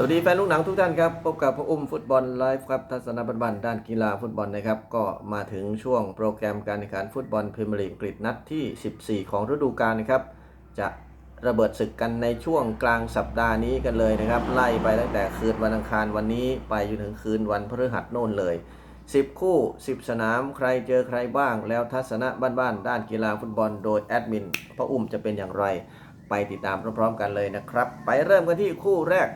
สวัสดีแฟนลูกหนังทุกท่านครับ พบกับพระอุ้มฟุตบอลไลฟ์ครับทัศนบันๆด้านกีฬาฟุตบอลนะครับ ก็มาถึงช่วงโปรแกรมการแข่งขันฟุตบอลพรีเมียร์ลีกอังกฤษนัดที่ 14 ของฤดูกาลนะครับ จะระเบิดศึกกันในช่วงกลางสัปดาห์นี้กันเลยนะครับ ไล่ไปตั้งแต่คืนวันอังคารวันนี้ไปจนถึงคืนวันพฤหัสโน่นเลย 10 คู่ 10 สนามใครเจอใครบ้าง แล้วทัศนะบ้านๆด้านกีฬาฟุตบอล โดยแอดมินพระอุ้มจะเป็นอย่างไร ไปติดตามพร้อมๆกันเลยนะครับ ไปเริ่มกันที่คู่แรก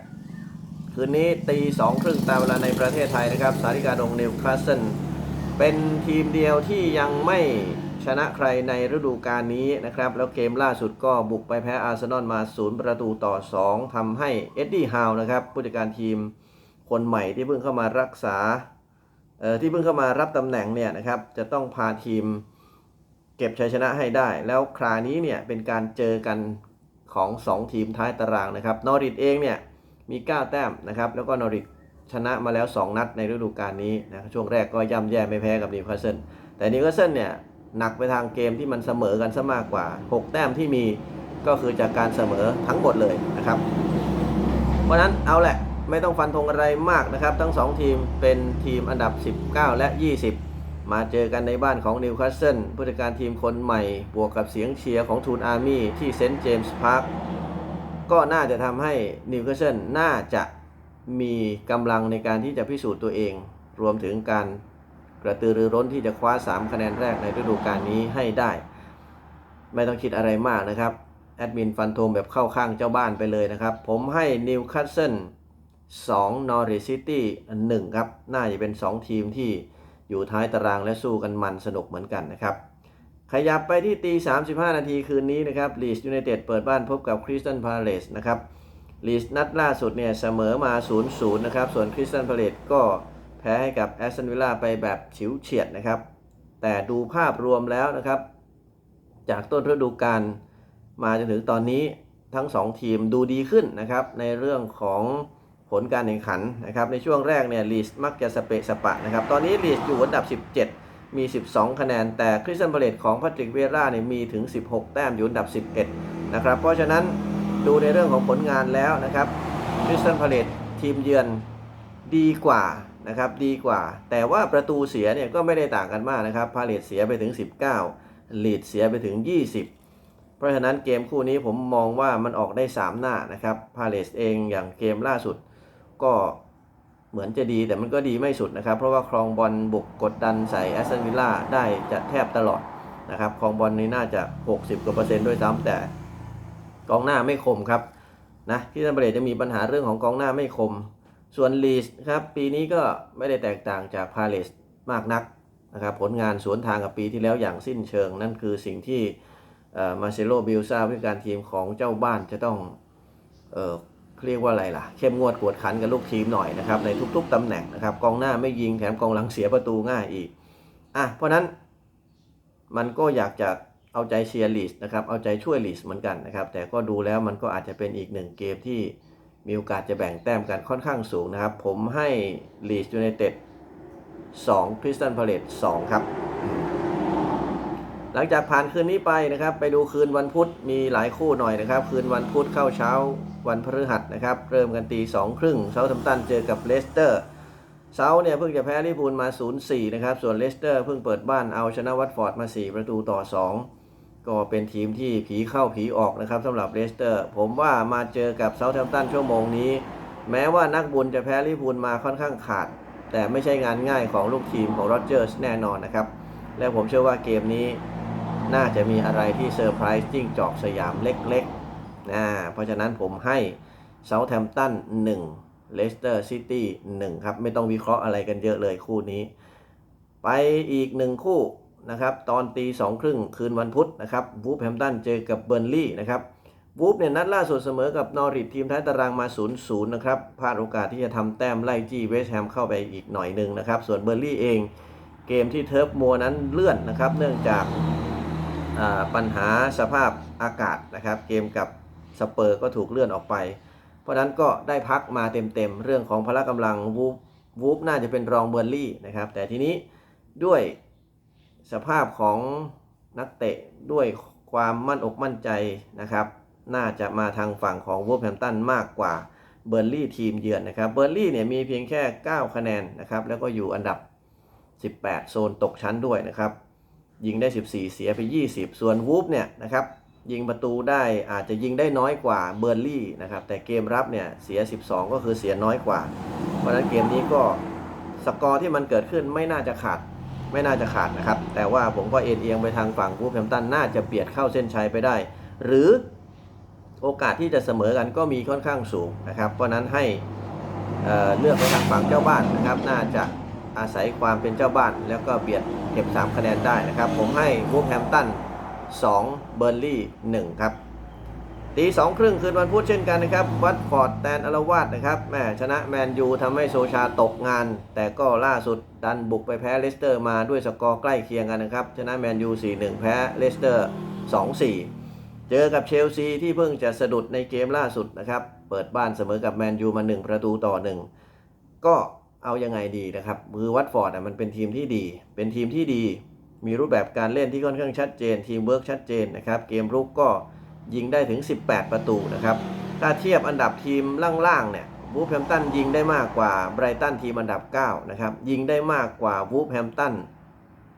คืนนี้ตีสองครึ่งตามเวลาในประเทศไทยนะครับ สาริกาดงนิวคาสเซิลเป็นทีมเดียวที่ยังไม่ชนะใครในฤดูกาลนี้นะครับ แล้วเกมล่าสุดก็บุกไปแพ้อาร์เซนอลมา 0 ประตูต่อ 2ทำให้เอ็ดดี้ฮาวนะครับผู้จัดการทีมคนใหม่ที่เพิ่งเข้ามารักษาเอ่อที่เพิ่งเข้ามารับตำแหน่งเนี่ยนะครับจะต้องพาทีมเก็บชัยชนะให้ได้ แล้วคราวนี้เนี่ยเป็นการเจอกันของ 2 ทีมท้ายตารางนะครับนอริทเองเนี่ย มี 9 แต้มนะครับ แล้วก็นอริกชนะมาแล้ว 2 นัดในฤดูกาลนี้นะช่วงแรกก็ย่ำแย่ไม่แพ้กับนิวคาสเซิลแต่นิวคาสเซิลเนี่ยหนักไปทางเกมที่มันเสมอกันซะมากกว่า 6 แต้มที่มีก็คือจากการเสมอทั้งหมดเลยนะครับ เพราะนั้นเอาแหละไม่ต้องฟันธงอะไรมากนะครับ ทั้ง 2 ทีมเป็นทีมอันดับ 19 และ 20 มาเจอกันในบ้านของนิวคาสเซิลผู้จัดการทีมคนใหม่บวกกับเสียงเชียร์ของทูนอาร์มี่ที่เซนต์เจมส์พาร์ค ก็น่าจะทำให้นิวคาสเซิลน่าจะมีกำลังในการที่จะพิสูจน์ตัวเอง รวมถึงการกระตือรือร้นที่จะคว้า 3 คะแนนแรกในฤดูกาลนี้ให้ได้ ไม่ต้องคิดอะไรมากนะครับ แอดมินฟันธงแบบเข้าข้างเจ้าบ้านไปเลยนะครับ ผมให้นิวคาสเซิล2นอริซิตี้1ครับ น่าจะเป็น 2 ทีมที่อยู่ท้ายตารางและสู้กันมันสนุกเหมือนกันนะครับ ขยับไปที่ตี 35 นาทีคืนนี้นะครับลีสยูไนเต็ดเปิดบ้านพบกับคริสตันพาเลสนะครับลีสนัดล่าสุดเนี่ยเสมอมา 0-0 นะครับ ส่วนคริสตันพาเลสก็แพ้ให้กับแอสตันวิลล่าไปแบบฉิวเฉียดนะครับ แต่ดูภาพรวมแล้วนะครับ จากต้นฤดูกาลมาจนถึงตอนนี้ทั้ง 2 ทีมดูดีขึ้นนะครับ ในเรื่องของผลการแข่งขันนะครับ ในช่วงแรกเนี่ยลีสมักจะสเปะสปะนะครับ ตอนนี้ลีสอยู่อันดับ 17 มี 12 คะแนน แต่คริสตันพาเลตของแพทริกเวร่าเนี่ยมีถึง 16 แต้มอยู่อันดับ 11 นะครับ เพราะฉะนั้นดูในเรื่องของผลงานแล้วนะครับคริสตันพาเลตทีมเยือนดีกว่านะครับดีกว่า แต่ว่าประตูเสียเนี่ยก็ไม่ได้ต่างกันมากนะครับพาเลตเสียไปถึง 19 ลีดเสียไปถึง 20 เพราะฉะนั้นเกมคู่นี้ผมมองว่ามันออกได้ 3 หน้านะครับพาเลตเองอย่างเกมล่าสุดก็ เหมือนจะดีแต่มันก็ดีไม่สุดนะครับ เพราะว่าครองบอลบุกกดดันใส่แอสตันวิลล่าได้จะแทบตลอดนะครับครองบอลนี้น่าจะ 60กว่าเปอร์เซ็นต์ด้วยซ้ำแต่กองหน้าไม่คมครับนะที่ซันเบรตจะมีปัญหาเรื่องของกองหน้าไม่คม ส่วนลีสครับปีนี้ก็ไม่ได้แตกต่างจากพาเลสมากนักนะครับผลงานสวนทางกับปีที่แล้วอย่างสิ้นเชิง นั่นคือสิ่งที่มาเซโลบิลซาผู้การทีมของเจ้าบ้านจะต้องเอ่อ เรียกว่าอะไรล่ะ เข้มงวดกวดขันกับลูกทีมหน่อยนะครับในทุก ๆตำแหน่งนะครับกองหน้าไม่ยิงแถมกองหลังเสียประตูง่ายอีกอะเพราะนั้นมันก็อยากจะเอาใจเชียร์ลีสนะครับเอาใจช่วยลีสเหมือนกันนะครับ แต่ก็ดูแล้วมันก็อาจจะเป็นอีกหนึ่งเกมที่มีโอกาสจะแบ่งแต้มกันค่อนข้างสูงนะครับ ผมให้ลีสยูไนเต็ด2คริสตันพาเลต2ครับ หลังจากผ่านคืนนี้ไปนะครับ ไปดูคืนวันพุธมีหลายคู่หน่อยนะครับ คืนวันพุธเข้าเช้า วันพฤหัสนะครับ เริ่มกันตีสองครึ่งเซาท์แฮมตันเจอกับเลสเตอร์เซาท์เนี่ยเพิ่งจะแพ้ลิพูลมา 0-4 นะครับ ส่วนเลสเตอร์เพิ่งเปิดบ้านเอาชนะวัตฟอร์ดมา 4 ประตูต่อ 2 ก็เป็นทีมที่ผีเข้าผีออกนะครับสำหรับเลสเตอร์ ผมว่ามาเจอกับเซาท์แฮมตันชั่วโมงนี้ แม้ว่านักบุญจะแพ้ลิพูลมาค่อนข้างขาด แต่ไม่ใช่งานง่ายของลูกทีมของโรเจอร์สแน่นอนนะครับ และผมเชื่อว่าเกมนี้น่าจะมีอะไรที่เซอร์ไพรส์จิ้งจอกสยามเล็กๆ นะเพราะฉะนั้นผมให้เซาท์แฮมป์ตัน1เลสเตอร์ซิตี้1ครับ ไม่ต้องวิเคราะห์อะไรกันเยอะเลยคู่นี้ ไปอีกหนึ่งคู่นะครับ ตอนตีสองครึ่งคืนวันพุธนะครับวูฟแฮมตันเจอกับเบอร์ลี่นะครับวูฟเนี่ยนัดล่าสุดเสมอกับนอริททีมท้ายตารางมา 0-0 นะครับพลาดโอกาสที่จะทำแต้มไล่จี้เวสต์แฮมเข้าไปอีกหน่อยหนึ่งนะครับ ส่วนเบอร์ลี่เองเกมที่เทิร์ฟมัวนั้นเลื่อนนะครับ เนื่องจากปัญหาสภาพอากาศนะครับ เกมกับ สเปอร์ก็ถูกเลื่อนออกไป เพราะนั้นก็ได้พักมาเต็มๆ เรื่องของพละกำลังวูฟวูฟน่าจะเป็นรองเบอร์ลี่นะครับ แต่ทีนี้ด้วยสภาพของนักเตะด้วยความมั่นอกมั่นใจนะครับ น่าจะมาทางฝั่งของวูฟแฮมตันมากกว่าเบอร์ลี่ทีมเยือนนะครับ เบอร์ลี่เนี่ยมีเพียงแค่ 9 คะแนนนะครับ แล้วก็อยู่อันดับ 18 โซนตกชั้นด้วยนะครับ ยิงได้ 14 เสียไป 20 ส่วนวูฟเนี่ยนะครับ ยิงประตูได้อาจจะยิงได้น้อยกว่าเบอร์ลี่นะครับแต่เกมรับเนี่ยเสีย 12 ก็คือเสียน้อยกว่า เพราะฉะนั้นเกมนี้ก็สกอร์ที่มันเกิดขึ้นไม่น่าจะขาดไม่น่าจะขาดนะครับ แต่ว่าผมก็เอ็นเอียงไปทางฝั่งวูแฮมตันน่าจะเบียดเข้าเส้นชัยไปได้ หรือโอกาสที่จะเสมอกันก็มีค่อนข้างสูงนะครับ เพราะนั้นให้เเลือกไปทางฝั่งเจ้าบ้านนะครับ น่าจะอาศัยความเป็นเจ้าบ้าน แล้วก็เบียดเก็บ 3 คะแนนได้นะครับ ผมให้วูแฮมตัน 2 เบอร์ลี่ 1 ครับตีสองครึ่งคืนวันพุธเช่นกันนะครับ วัตฟอร์ดแตนอารวาสนะครับแหมชนะแมนยูทำให้โซชาตกงาน แต่ก็ล่าสุดดันบุกไปแพ้เลสเตอร์มาด้วยสกอร์ใกล้เคียงกันนะครับ ชนะแมนยู 4-1 แพ้เลสเตอร์ 2-4 เจอกับเชลซีที่เพิ่งจะสะดุดในเกมล่าสุดนะครับ เปิดบ้านเสมอกับแมนยูมา 1 ประตูต่อ 1 ก็เอายังไงดีนะครับมือวัตฟอร์ดมันเป็นทีมที่ดี เป็นทีมที่ดี มีรูปแบบการเล่นที่ค่อนข้างชัดเจน ทีมเวิร์กชัดเจนนะครับ เกมรุกก็ยิงได้ถึง 18 ประตูนะครับ ถ้าเทียบอันดับทีมล่างๆเนี่ยวูฟแฮมตันยิงได้มากกว่าไบรตันทีมอันดับ 9 นะครับ ยิงได้มากกว่าวูฟแฮมตัน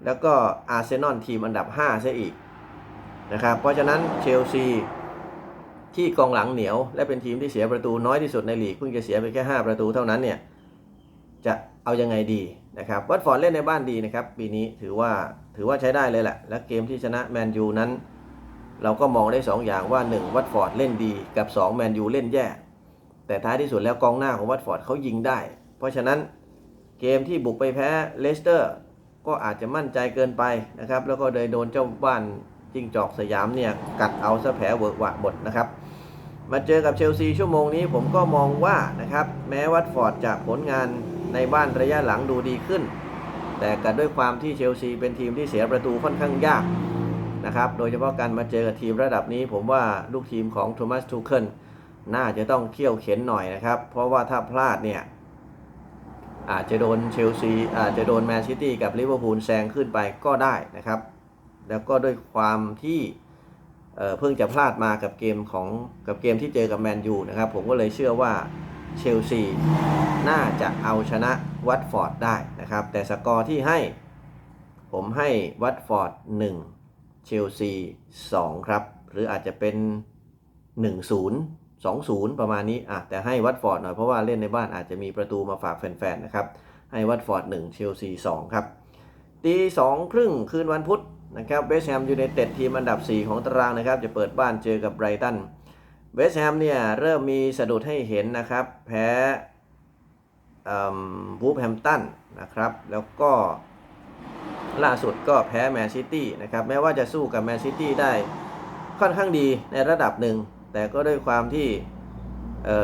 แล้วก็อาร์เซนอลทีมอันดับ 5 ซะอีกนะครับ เพราะฉะนั้นเชลซีที่กองหลังเหนียว และเป็นทีมที่เสียประตูน้อยที่สุดในลีกเพิ่งจะเสียไปแค่ 5 ประตูเท่านั้นเนี่ย จะเอายังไงดีนะครับวัตฟอร์ดเล่นในบ้านดีนะครับปีนี้ถือว่าถือว่าใช้ได้เลยแหละ และเกมที่ชนะแมนยูนั้น เราก็มองได้ 2 อย่างว่า 1 วัตฟอร์ดเล่นดีกับ2แมนยูเล่นแย่ แต่ท้ายที่สุดแล้วกองหน้าของวัตฟอร์ดเขายิงได้ เพราะฉะนั้นเกมที่บุกไปแพ้เลสเตอร์ก็อาจจะมั่นใจเกินไปนะครับ แล้วก็เลยโดนเจ้าบ้านจิ้งจอกสยามเนี่ยกัดเอาซะแผลเวอะหวะหมดนะครับมาเจอกับเชลซีชั่วโมงนี้ผมก็มองว่านะครับแม้วัตฟอร์ดจะผลงาน ในบ้านระยะหลังดูดีขึ้น แต่กันด้วยความที่เชลซีเป็นทีมที่เสียประตูค่อนข้างยากนะครับ โดยเฉพาะการมาเจอกับทีมระดับนี้ ผมว่าลูกทีมของโทมัสทูเคิลน่าจะต้องเขี่ยวเข็นหน่อยนะครับ เพราะว่าถ้าพลาดเนี่ยอาจจะโดนเชลซีอาจจะโดนแมนซิตี้กับลิเวอร์พูลแซงขึ้นไปก็ได้นะครับ แล้วก็ด้วยความที่เเพิ่งจะพลาดมากับเกมของกับเกมที่เจอกับแมนยูนะครับ ผมก็เลยเชื่อว่า เชลซีน่าจะเอาชนะวัตฟอร์ดได้นะครับ แต่สกอร์ที่ให้ ผมให้วัตฟอร์ด1เชลซี2ครับ หรืออาจจะเป็น 1-0 2-0 ประมาณนี้อะแต่ให้วัตฟอร์ดหน่อยเพราะว่าเล่นในบ้านอาจจะมีประตูมาฝากแฟนๆนะครับให้วัตฟอร์ด1เชลซี2ครับตีสองครึ่งคืนวันพุธนะครับเวสต์แฮมยูไนเต็ดทีมอันดับ 4 ของตารางนะครับ จะเปิดบ้านเจอกับไบรตัน เวสต์แฮมเนี่ยเริ่มมีสะดุดให้เห็นนะครับ แพ้วูฟแฮมตันนะครับ แล้วก็ล่าสุดก็แพ้แมนซิตี้นะครับ แม้ว่าจะสู้กับแมนซิตี้ได้ค่อนข้างดีในระดับหนึ่ง แต่ก็ด้วยความที่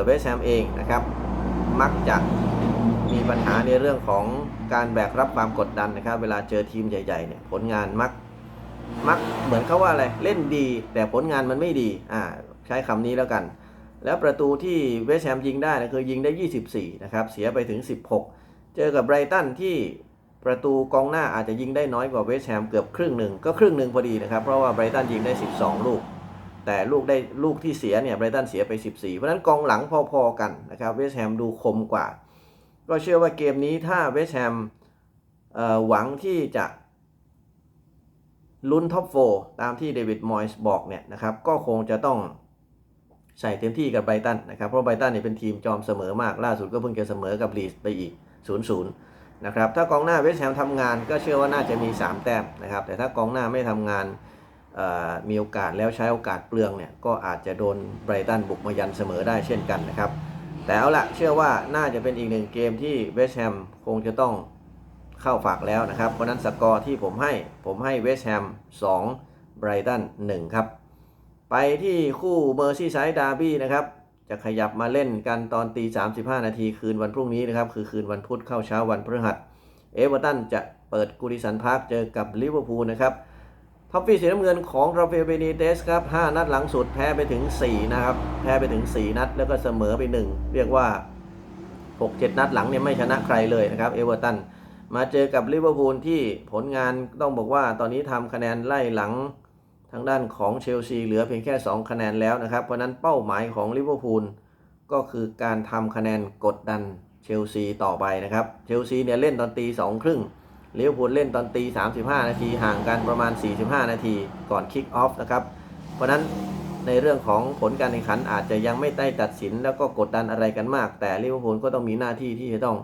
เวสต์แฮมเองนะครับ มักจะมีปัญหาในเรื่องของการแบกรับความกดดันนะครับ เวลาเจอทีมใหญ่ๆเนี่ยผลงานมักมักเหมือนเขาว่าอะไรเล่นดี แต่ผลงานมันไม่ดีอ่า ใช้คำนี้แล้วกัน แล้วประตูที่เวสต์แฮมยิงได้นะคือยิงได้ 24 นะครับ เสียไปถึง 16 เจอกับไบรตันที่ประตูกองหน้าอาจจะยิงได้น้อยกว่าเวสต์แฮมเกือบครึ่งหนึ่งก็ครึ่งหนึ่งพอดีนะครับ เพราะว่าไบรตันยิงได้ 12 ลูก แต่ลูกได้ลูกที่เสียเนี่ยไบรตันเสียไป 14 เพราะนั้นกองหลังพอๆกันนะครับเวสต์แฮมดูคมกว่า ก็เชื่อว่าเกมนี้ถ้าเวสต์แฮมหวังที่จะลุ้นท็อปโฟตามที่เดวิดมอยส์บอกเนี่ยนะครับก็คงจะต้อง ใส่เต็มที่กับไบรตันนะครับ เพราะไบรตันเนี่ยเป็นทีมจอมเสมอมาก ล่าสุดก็เพิ่งจะเสมอกับลีดไปอีก 0-0 นะครับ ถ้ากองหน้าเวสต์แฮมทำงานก็เชื่อว่าน่าจะมี 3 แต้มนะครับ แต่ถ้ากองหน้าไม่ทำงานมีโอกาสแล้วใช้โอกาสเปลืองเนี่ยก็อาจจะโดนไบรตันบุกมายันเสมอได้เช่นกันนะครับ แต่เอาละเชื่อว่าน่าจะเป็นอีกหนึ่งเกมที่เวสต์แฮมคงจะต้องเข้าฝากแล้วนะครับ เพราะนั้นสกอร์ที่ผมให้ผมให้เวสต์แฮม2ไบรตัน1ครับ ไปที่คู่เมอร์ซี่ไซด์ดาร์บี้นะครับ จะขยับมาเล่นกันตอนตี35 นาทีคืนวันพรุ่งนี้นะครับ คือคืนวันพุธเข้าเช้าวันพฤหัส เอเวอร์ตันจะเปิดกูดิสันพาร์คเจอกับลิเวอร์พูลนะครับท็อปฟี่สีน้ำเงินของราฟาเอลเบนิเตสครับ 5 นัดหลังสุดแพ้ไปถึง 4 นะครับ แพ้ไปถึง 4 นัด แล้วก็เสมอไป 1 เรียกว่า 6-7 นัดหลังเนี่ยไม่ชนะใครเลยนะครับเอเวอร์ตันมาเจอกับลิเวอร์พูลที่ผลงานต้องบอกว่าตอนนี้ทำคะแนนไล่หลัง ทางด้านของเชลซีเหลือเพียงแค่ 2 คะแนนแล้วนะครับ เพราะนั้นเป้าหมายของลิเวอร์พูลก็คือการทำคะแนนกดดันเชลซีต่อไปนะครับ เชลซีเนี่ยเล่นตอนตีสองครึ่งลิเวอร์พูลเล่นตอนตี 35 นาที ห่างกันประมาณ 45 นาทีก่อนคิกออฟนะครับ เพราะนั้นในเรื่องของผลการแข่งขันอาจจะยังไม่ได้ตัดสิน แล้วก็กดดันอะไรกันมาก แต่ลิเวอร์พูลก็ต้องมีหน้าที่ที่จะต้อง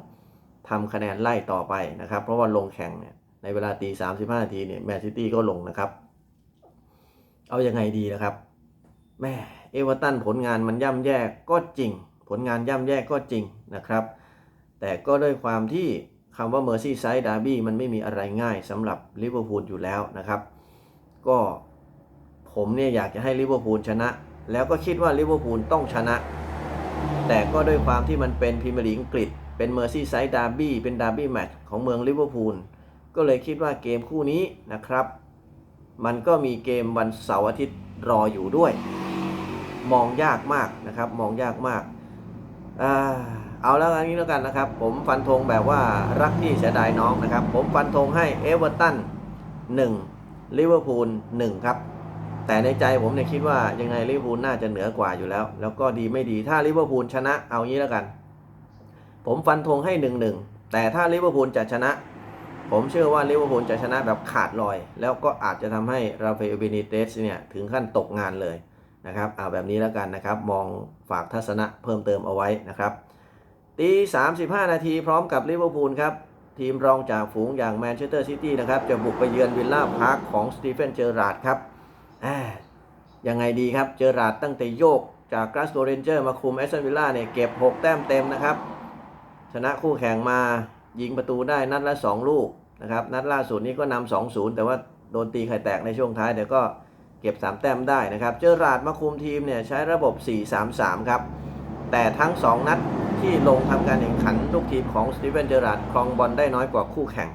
ทำคะแนนไล่ต่อไปนะครับ เพราะว่าลงแข่งเนี่ยในเวลาตี 35 นาทีเนี่ยแมนซิตี้ก็ลงนะครับ เอาอยัางไงดีนะครับแม่เอเวอร์ตันผลงานมันย่ำแย่ก็จริง ผลงานย่ำแย่ก็จริงนะครับ แต่ก็ด้วยความที่คำว่า Merseyside Derby มันไม่มีอะไรง่ายสำหรับลิเวอร์พูลอยู่แล้วนะครับ ก็ผมเนี่ยอยากจะให้ลิเวอร์พูลชนะ แล้วก็คิดว่าลิเวอร์พูลต้องชนะ แต่ก็ด้วยความที่มันเป็นพรีเมียร์ลีกอังกฤษ เป็น Merseyside Derby เป็น Derby Match ของเมืองลิเวอร์พูลก็เลยคิดว่าเกมคู่นี้นะครับ มันก็มีเกมวันเสาร์อาทิตย์รออยู่ด้วย มองยากมากนะครับมองยากมากอ่าเอาแล้วอันนี้แล้วกันนะครับ ผมฟันธงแบบว่ารักพี่เสียดายน้องนะครับ ผมฟันธงให้เอเวอร์ตัน1ลิเวอร์พูล1ครับ แต่ในใจผมเนี่ยคิดว่ายังไงลิเวอร์พูลน่าจะเหนือกว่าอยู่แล้ว แล้วก็ดีไม่ดีถ้าลิเวอร์พูลชนะเอางี้แล้วกัน ผมฟันธงให้1-1แต่ถ้าลิเวอร์พูลจะชนะ ผมเชื่อว่าลิเวอร์พูลจะชนะแบบขาดลอย แล้วก็อาจจะทำให้ราฟาเอลเบนิเตสเนี่ยถึงขั้นตกงานเลยนะครับเอาแบบนี้แล้วกันนะครับ มองฝากทัศนะเพิ่มเติมเอาไว้นะครับตี35 นาทีพร้อมกับลิเวอร์พูลครับ ทีมรองจากฝูงอย่างแมนเชสเตอร์ซิตี้นะครับ จะบุกไปเยือนวิลล่าพาร์คของสตีเฟนเจอราร์ดครับยังไงดีครับ เจอราร์ดตั้งแต่โยกจากกราสโกเรนเจอร์มาคุมแอสตันวิลล่าเนี่ยเก็บ 6 แต้มเต็มนะครับ ชนะคู่แข่งมา ยิงประตูได้นัดละ 2 ลูกนะครับนัดล่าสุดนี้ก็นำ2-0 แต่ว่าโดนตีไข่แตกในช่วงท้ายแต่ก็เก็บ 3 แต้มได้นะครับ เจอราร์ดมาคุมทีมเนี่ยใช้ระบบ 4-3-3 ครับ แต่ทั้ง 2 นัดที่ลงทำการแข่งขันลูกทีมของสตีเฟนเจอราร์ดครองบอลได้น้อยกว่าคู่แข่ง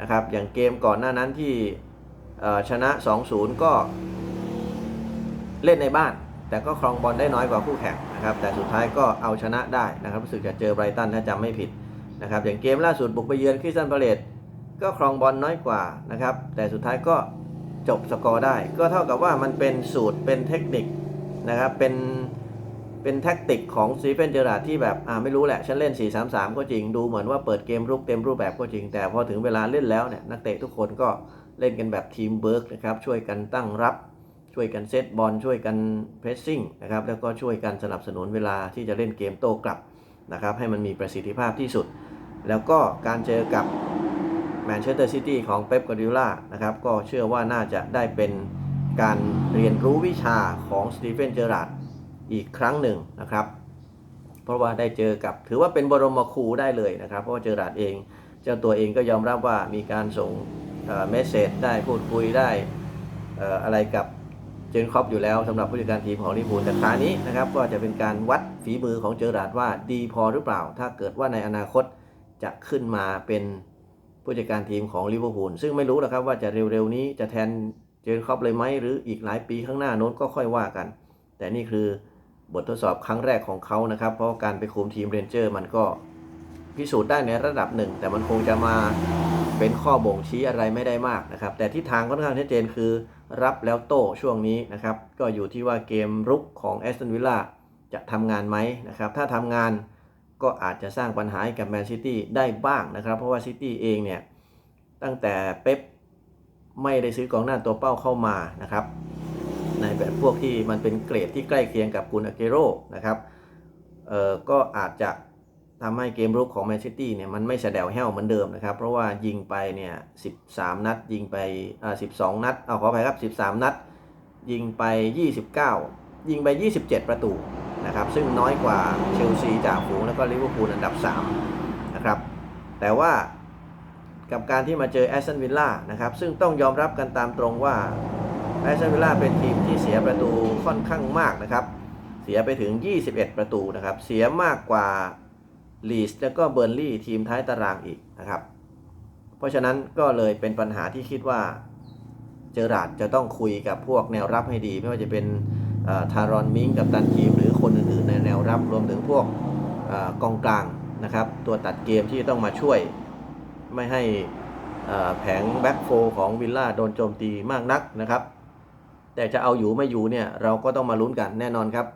นะครับอย่างเกมก่อนหน้านั้นที่เอ่อชนะ 2-0 ก็เล่นในบ้าน แต่ก็ครองบอลได้น้อยกว่าคู่แข่งนะครับแต่สุดท้ายก็เอาชนะได้นะครับรู้สึกจะเจอไบรตันถ้าจำไม่ผิด นะครับอย่างเกมล่าสุดบุกไปเยือนคริสตันพาเลตก็ครองบอลน้อยกว่านะครับ แต่สุดท้ายก็จบสกอร์ได้ ก็เท่ากับว่ามันเป็นสูตรเป็นเทคนิคนะครับเป็นเป็นแท็กติกของซีเฟนเจอราร์ดที่แบบอ่าไม่รู้แหละ ฉันเล่น 4-3-3 ก็จริงดูเหมือนว่าเปิดเกมรุกเต็มรูปแบบก็จริง แต่พอถึงเวลาเล่นแล้วเนี่ยนักเตะทุกคนก็เล่นกันแบบทีมเบิร์กนะครับช่วยกันตั้งรับ ช่วยกันเซตบอลช่วยกันเพรสซิ่งนะครับแล้วก็ช่วยกันสนับสนุนเวลาที่จะเล่นเกมโต้กลับนะครับให้มันมีประสิทธิภาพที่สุด แล้วก็การเจอกับแมนเชสเตอร์ซิตี้ของเป๊ปกวาร์ดิโอลานะครับก็เชื่อว่าน่าจะได้เป็นการเรียนรู้วิชาของสตีเฟนเจอราร์ดอีกครั้งหนึ่งนะครับ เพราะว่าได้เจอกับถือว่าเป็นบรมครูได้เลยนะครับ เพราะว่าเจอราดเองเจ้าตัวเองก็ยอมรับว่ามีการส่งเมสเซจได้พูดคุยได้อะไรกับเจนครอปอยู่แล้วสำหรับผู้จัดการทีมของลิเวอร์พูลแต่คราวนี้นะครับก็จะเป็นการวัดฝีมือของเจอราดว่าดีพอหรือเปล่า ถ้าเกิดว่าในอนาคต จะขึ้นมาเป็นผู้จัดการทีมของลิเวอร์พูลซึ่งไม่รู้นะครับว่าจะเร็วๆนี้จะแทนเจนครอปเลยไหมหรืออีกหลายปีข้างหน้าโน้นก็ค่อยว่ากัน แต่นี่คือบททดสอบครั้งแรกของเขานะครับ เพราะการไปคุมทีมเรนเจอร์มันก็พิสูจน์ได้ในระดับหนึ่ง แต่มันคงจะมาเป็นข้อบ่งชี้อะไรไม่ได้มากนะครับ แต่ทิศทางค่อนข้างชัดเจนคือรับแล้วโต้ช่วงนี้นะครับ ก็อยู่ที่ว่าเกมรุกของแอสตันวิลล่าจะทำงานไหมนะครับ ถ้าทำงาน ก็อาจจะสร้างปัญหาให้กับแมนซิตี้ได้บ้างนะครับ เพราะว่าซิตี้เองเนี่ย ตั้งแต่เป๊ปไม่ได้ซื้อกองหน้าตัวเป้าเข้ามานะครับ ในแบบพวกที่มันเป็นเกรดที่ใกล้เคียงกับกุนอาเกโรนะครับเอ่อก็อาจจะทำให้เกมรุกของแมนซิตี้เนี่ยมันไม่แสดวแห้วเหมือนเดิมนะครับ เพราะว่ายิงไปเนี่ย13นัด ยิงไปอ่า12นัดเอาขออภัยครับ13นัด ยิงไป29ยิงไป27ประตู นะครับซึ่งน้อยกว่าเชลซีจากฝูงแล้วก็ลิเวอร์พูลอันดับ3นะครับแต่ว่ากับการที่มาเจอแอสตันวิลล่านะครับซึ่งต้องยอมรับกันตามตรงว่าแอสตันวิลล่าเป็นทีมที่เสียประตูค่อนข้างมากนะครับเสียไปถึง 21 ประตูนะครับเสียมากกว่าลีสแล้วก็เบอร์ลี่ทีมท้ายตารางอีกนะครับเพราะฉะนั้นก็เลยเป็นปัญหาที่คิดว่าเจอราร์ดจะต้องคุยกับพวกแนวรับให้ดี ไม่ว่าจะเป็นทารอนมิงกับตันทีม หรือคน อื่นๆในแนวรับรวมถึงพวกอกองกลางนะครับ ตัวตัดเกมที่ต้องมาช่วยไม่ให้แผงแบ็กโฟของวิลล่าโดนโจมตีมากนักนะครับ แต่จะเอาอยู่ไม่อยู่เนี่ยเราก็ต้องมาลุ้นกันแน่นอนครับ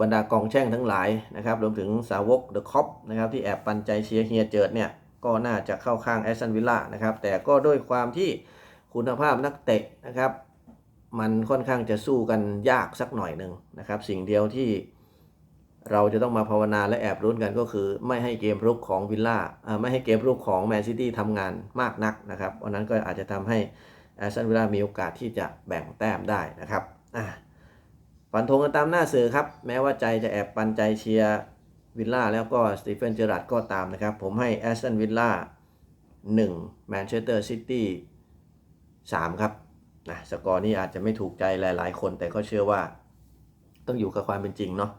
บรรดากองแช่งทั้งหลายนะครับรวมถึงสาวกเดอะคอปนะครับที่แอบปันใจเชียร์เฮียเจิดเนี่ยก็น่าจะเข้าข้างแอสตันวิลล่านะครับแต่ก็ด้วยความที่คุณภาพนักเตะนะครับ มันค่อนข้างจะสู้กันยากสักหน่อยหนึ่งนะครับ สิ่งเดียวที่เราจะต้องมาภาวนาและแอบรุ้นกันก็คือ ไม่ให้เกมรุกของวิลล่าไม่ให้เกมรุกของแมนซิตี้ทำงานมากนักนะครับเพราะนั้นก็อาจจะทำให้แอสตันวิลล่ามีโอกาสที่จะแบ่งแต้มได้นะครับอะฟันธงกันตามหน้าสื่อครับ แม้ว่าใจจะแอบปันใจเชียร์วิลล่าแล้วก็สตีเฟนเจอรัดก็ตามนะครับ ผมให้แอสตันวิลล่า1แมนเชสเตอร์ซิตี้3ครับ นะสกอร์นี้อาจจะไม่ถูกใจหลาย ๆ คนแต่ก็เชื่อว่า ต้องอยู่กับความเป็นจริงเนาะ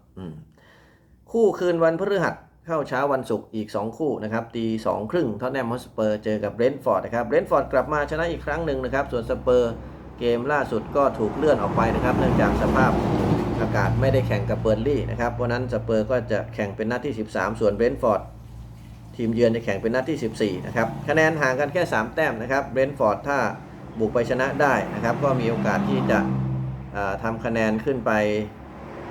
คู่คืนวันพฤหัสเข้าเช้าวันศุกร์อีก 2 คู่นะครับตีสองครึ่งท็อตแนมฮอสเปอร์เจอกับเบรนท์ฟอร์ดนะครับเบรนท์ฟอร์ดกลับมาชนะอีกครั้งหนึ่งนะครับ ส่วนสเปอร์เกมล่าสุดก็ถูกเลื่อนออกไปนะครับ เนื่องจากสภาพอากาศไม่ได้แข่งกับเบอร์ลี่นะครับเพราะนั้นสเปอร์ก็จะแข่งเป็นนัดที่ 13 ส่วนเบรนท์ฟอร์ดทีมเยือนจะแข่งเป็นนัดที่ 14 นะครับ คะแนนห่างกันแค่ 3 แต้มนะครับ เบรนท์ฟอร์ดถ้า บุกไปชนะได้นะครับ ก็มีโอกาสที่จะอ่าทำคะแนนขึ้นไป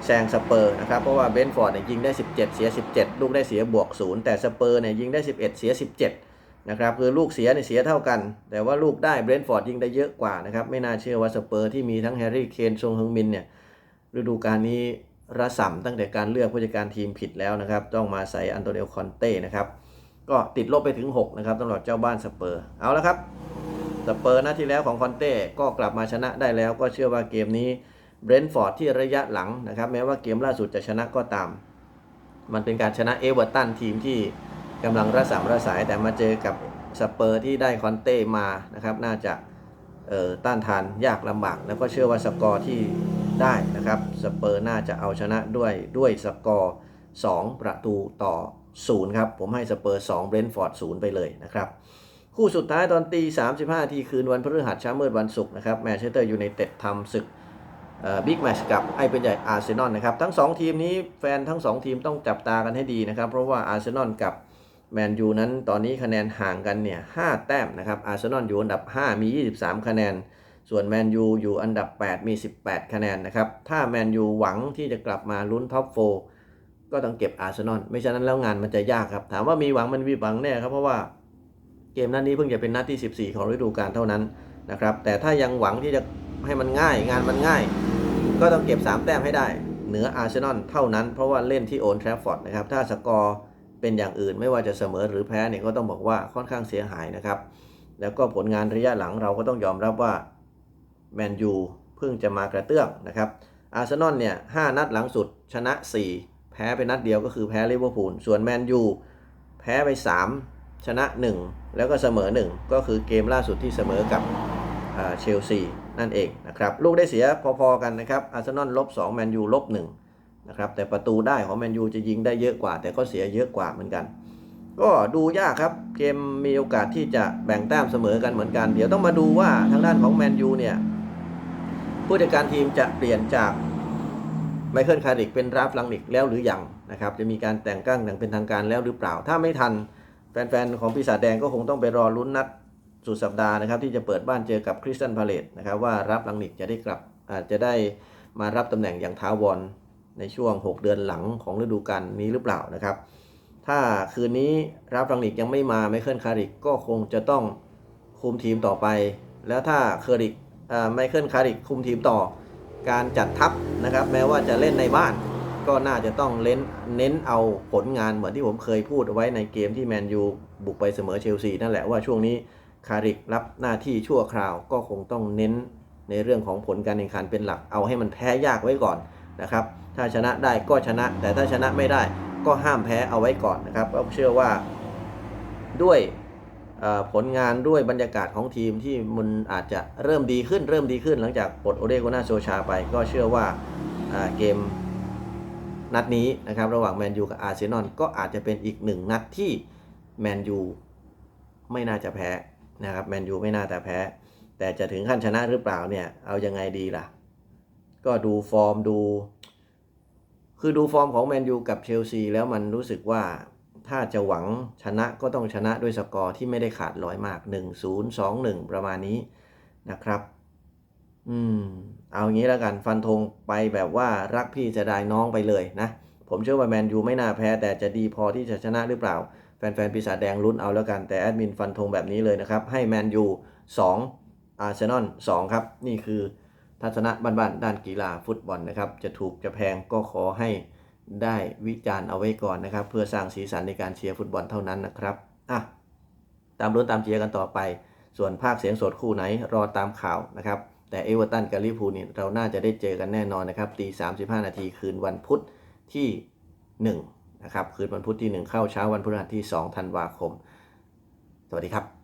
แซงสเปอร์นะครับ เพราะว่าเบนฟอร์ดเนี่ยยิงได้ 17 เสีย 17 ลูกได้เสียบวก 0 แต่สเปอร์เนี่ยยิงได้ 11 เสีย 17 นะครับ คือลูกเสียเนี่ยเสียเท่ากัน แต่ว่าลูกได้เบรนฟอร์ดยิงได้เยอะกว่านะครับ ไม่น่าเชื่อว่าสเปอร์ที่มีทั้งแฮร์รี่เคนซงฮึงมินเนี่ยฤดูกาลนี้ระส่ำตั้งแต่การเลือกผู้จัดการทีมผิดแล้วนะครับ ต้องมาใส่อันโตเนโอคอนเต้นะครับ ก็ติดลบไปถึง 6 นะครับสำหรับเจ้าบ้านสเปอร์ เอาละครับ สเปอร์นัดที่แล้วของคอนเต้ก็กลับมาชนะได้แล้ว ก็เชื่อว่าเกมนี้เบรนท์ฟอร์ดที่ระยะหลังนะครับแม้ว่าเกมล่าสุดจะชนะก็ตาม มันเป็นการชนะเอเวอร์ตันทีมที่กำลังระสามระสายแต่มาเจอกับสเปอร์ที่ได้คอนเต้มานะครับน่าจะต้านทานยากลำบากแล้วก็เชื่อว่าสกอร์ที่ได้นะครับสเปอร์น่าจะเอาชนะด้วยด้วยสกอร์ 2 ประตูต่อ 0 ครับ ผมให้สเปอร์2เบรนท์ฟอร์ด0ไปเลยนะครับ คู่สุดท้ายตอนตี35ทีคืนวันพฤหัสเช้ามืดวันศุกร์นะครับแมนเชสเตอร์ยูไนเต็ดทำศึกบิ๊กแมชกับไอเป็นใหญ่อาร์เซนอลนะครับทั้ง 2 ทีมนี้แฟนทั้ง 2 ทีมต้องจับตากันให้ดีนะครับ เพราะว่าอาร์เซนอลกับแมนยูนั้นตอนนี้คะแนนห่างกันเนี่ย5แต้มนะครับอาร์เซนอลอยู่อันดับ 5 มี 23 คะแนน ส่วนแมนยูอยู่อันดับ 8 มี 18 คะแนนนะครับถ้าแมนยูหวังที่จะกลับมาลุ้นท็อปโฟก็ต้องเก็บอาร์เซนอลไม่ฉะนั้นแล้วงานมันจะยากครับถามว่ามีหวังมันมีหวังแน่ครับเพราะว่า เกมนัดนี้เพิ่งจะเป็นนัดที่ 14 ของฤดูกาลเท่านั้นนะครับ แต่ถ้ายังหวังที่จะให้มันง่าย งานมันง่าย ก็ต้องเก็บ 3 แต้มให้ได้ เหนืออาร์เซนอลเท่านั้น เพราะว่าเล่นที่โอนแทรฟฟอร์ดนะครับ ถ้าสกอร์เป็นอย่างอื่นไม่ว่าจะเสมอหรือแพ้เนี่ยก็ต้องบอกว่าค่อนข้างเสียหายนะครับ แล้วก็ผลงานระยะหลังเราก็ต้องยอมรับว่าแมนยูเพิ่งจะมากระเตื้องนะครับ อาร์เซนอลเนี่ยหนัดหลังสุดชนะ 4 แพ้ไปนัดเดียวก็คือแพ้ลิเวอร์พูล ส่วนแมนยูแพ้ไป 3 ชนะ 1 แล้วก็เสมอ 1 ก็คือเกมล่าสุดที่เสมอกับเชลซีนั่นเองนะครับลูกได้เสียพอๆกันนะครับอาร์เซนอลลบ2แมนยูลบ1นะครับแต่ประตูได้ของแมนยูจะยิงได้เยอะกว่า แต่ก็เสียเยอะกว่าเหมือนกัน ก็ดูยากครับเกมมีโอกาสที่จะแบ่งแต้มเสมอกันเหมือนกัน เดี๋ยวต้องมาดูว่าทางด้านของแมนยูเนี่ยผู้จัดการทีมจะเปลี่ยนจากไมเคิลคาริกเป็นราฟลังนิกแล้วหรือยังนะครับจะมีการแต่งตั้งอย่างเป็นทางการแล้วหรือเปล่าถ้าไม่ทัน แฟนๆ ของปีศาจแดงก็คงต้องไปรอลุ้นนัดสุดสัปดาห์นะครับที่จะเปิดบ้านเจอกับคริสตันพาเลตนะครับว่ารับลังนิกจะได้กลับอาจจะได้มารับตำแหน่งอย่างท้าวรในช่วง 6 เดือนหลังของฤดูกาลนี้หรือเปล่านะครับ ถ้าคืนนี้รับรังนิกยังไม่มาไมเคิลคาริกก็คงจะต้องคุมทีมต่อไป แล้วถ้าเคอริกไมเคิลคาริกคุมทีมต่อการจัดทัพนะครับแม้ว่าจะเล่นในบ้าน ก็น่าจะต้องเน้นเน้นเอาผลงานเหมือนที่ผมเคยพูดเอาไว้ในเกมที่แมนยูบุกไปเสมอเชลซีนั่นแหละว่าช่วงนี้คาริกรับหน้าที่ชั่วคราวก็คงต้องเน้นในเรื่องของผลการแข่งขันเป็นหลักเอาให้มันแพ้ยากไว้ก่อนนะครับ ถ้าชนะได้ก็ชนะ แต่ถ้าชนะไม่ได้ก็ห้ามแพ้เอาไว้ก่อนนะครับก็เชื่อว่าด้วยผลงานด้วยบรรยากาศของทีมที่มันอาจจะเริ่มดีขึ้นเริ่มดีขึ้นหลังจากปลดโอเดโกนาโซชาไป ก็เชื่อว่าเกม นัดนี้นะครับระหว่างแมนยูกับอาร์เซนอลก็อาจจะเป็นอีกหนึ่งนัดที่แมนยูไม่น่าจะแพ้นะครับแมนยูไม่น่าจะแพ้ แต่จะถึงขั้นชนะหรือเปล่าเนี่ยเอายังไงดีล่ะ ก็ดูฟอร์มดู คือดูฟอร์มของแมนยูกับเชลซีแล้วมันรู้สึกว่าถ้าจะหวังชนะก็ต้องชนะด้วยสกอร์ที่ไม่ได้ขาดร้อยมาก 1 0 2 1 ประมาณนี้นะครับ อืม เอางี้แล้วกันฟันธงไปแบบว่ารักพี่จะได้น้องไปเลยนะ ผมเชื่อว่าแมนยูไม่น่าแพ้ แต่จะดีพอที่จะชนะหรือเปล่า แฟนๆปีศาจแดงลุ้นเอาแล้วกันแต่แอดมินฟันธงแบบนี้เลยนะครับ ให้แมนยู2อาร์เซนอล2ครับ นี่คือทัศนะบ้านๆด้านกีฬาฟุตบอลนะครับ จะถูกจะแพงก็ขอให้ได้วิจารณ์เอาไว้ก่อนนะครับ เพื่อสร้างสีสันในการเชียร์ฟุตบอลเท่านั้นนะครับอะตามลุ้นตามเชียร์กันต่อไป ส่วนภาคเสียงสดคู่ไหนรอตามข่าวนะครับ แต่เอเวอร์ตันกับลิเวอร์พูลนี่เราน่าจะได้เจอกันแน่นอนนะครับตีสามสิบห้านาทีคืนวันพุธที่หนึ่งนะครับคืนวันพุธที่หนึ่งเข้าเช้าวันพฤหัสที่สองธันวาคม สวัสดีครับ